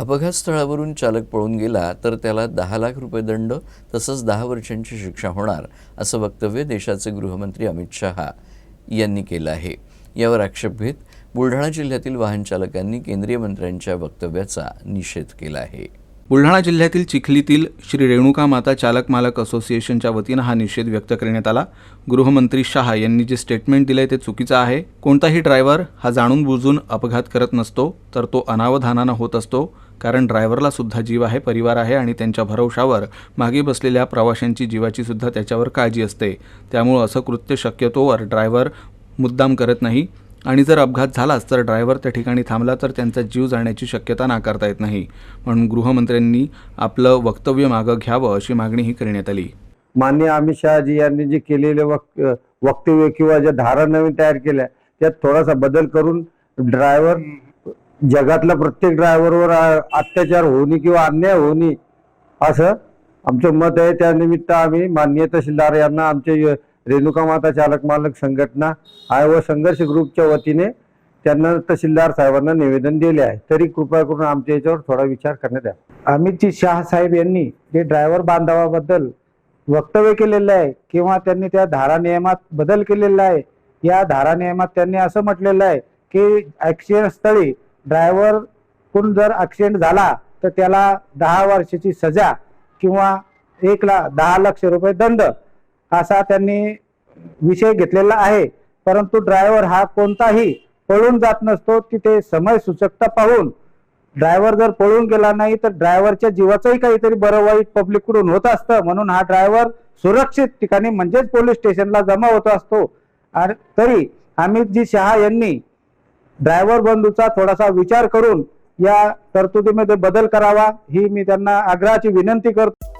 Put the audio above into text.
अपघात स्थळावरून चालक पळून गेला तर त्याला दहा लाख रुपये दंड तसंच दहा वर्षांची शिक्षा होणार असं वक्तव्य देशाचे गृहमंत्री अमित शहा यांनी केलं आहे. यावर आक्षेप घेत बुलढाणा जिल्ह्यातील वाहन चालकांनी केंद्रीय मंत्र्यांच्या वक्तव्याचा निषेध केला आहे. बुलढाणा जिल्ह्यातील चिखलीतील श्री रेणुका माता चालक मालक असोसिएशनच्या वतीनं हा निषेध व्यक्त करण्यात आला. गृहमंत्री शहा यांनी जे स्टेटमेंट दिलंय ते चुकीचं आहे. कोणताही ड्रायव्हर हा जाणून बुजून अपघात करत नसतो तर तो अनावधानानं होत असतो. कारण ड्रायव्हरला सुद्धा जीव आहे परिवार आहे आणि त्यांच्या भरवशावर मागे बसलेल्या प्रवाशांची जीवाची सुद्धा त्याच्यावर काळजी असते. त्यामुळं असं कृत्य शक्यतोवर ड्रायव्हर मुद्दाम करत नाही. आणि जर अपघात झालाच तर ड्रायव्हर त्या ठिकाणी थांबला तर त्यांचा जीव जाण्याची शक्यता नाकारता येत नाही. म्हणून गृहमंत्र्यांनी आपलं वक्तव्य मागं घ्यावं अशी मागणीही करण्यात आली. मान्य अमित शहाजी यांनी जे केलेले वक वक्तव्य किंवा ज्या धारा नवीन तयार केल्या त्यात थोडासा बदल करून ड्रायव्हर जगातल्या प्रत्येक ड्रायव्हरवर अत्याचार होणे किंवा अन्याय होणे असं आमचं मत आहे. त्यानिमित्त आम्ही माननीय तहसीलदार यांना आमचे रेणुका माता चालक मालक संघटना आहे व संघर्ष ग्रुपच्या वतीने त्यांना तहसीलदार साहेबांना निवेदन दिले आहे. तरी कृपया करून आमच्या याच्यावर थोडा विचार करण्यात यावा अमितजी शाह साहेब यांनी जे ड्रायव्हर बांधवाबद्दल वक्तव्य केलेलं आहे किंवा त्यांनी त्या धारा नियमात बदल केलेला आहे या धारा नियमात त्यांनी असं म्हटलेलं आहे की ऍक्सिडेंट स्थळी ड्रायव्हर कोण जर ऍक्सिडेंट झाला तर त्याला दहा वर्षाची सजा किंवा एक ला दहा लक्ष रुपये दंड असा त्यांनी विषय घेतलेला आहे. परंतु ड्रायव्हर हा कोणताही पळून जात नसतो तिथे समय सूचकता पाहून. ड्रायव्हर जर पळून गेला नाही तर ड्रायव्हरच्या जीवाचंही काहीतरी बरं वाईट पब्लिककडून होत असतं. म्हणून हा ड्रायव्हर सुरक्षित ठिकाणी म्हणजेच पोलीस स्टेशनला जमा होत असतो. आणि तरी अमितजी शहा यांनी ड्रायव्हर बंधूचा थोडासा विचार करून या तरतुदीमध्ये बदल करावा ही मी त्यांना आग्रहाची विनंती करतो.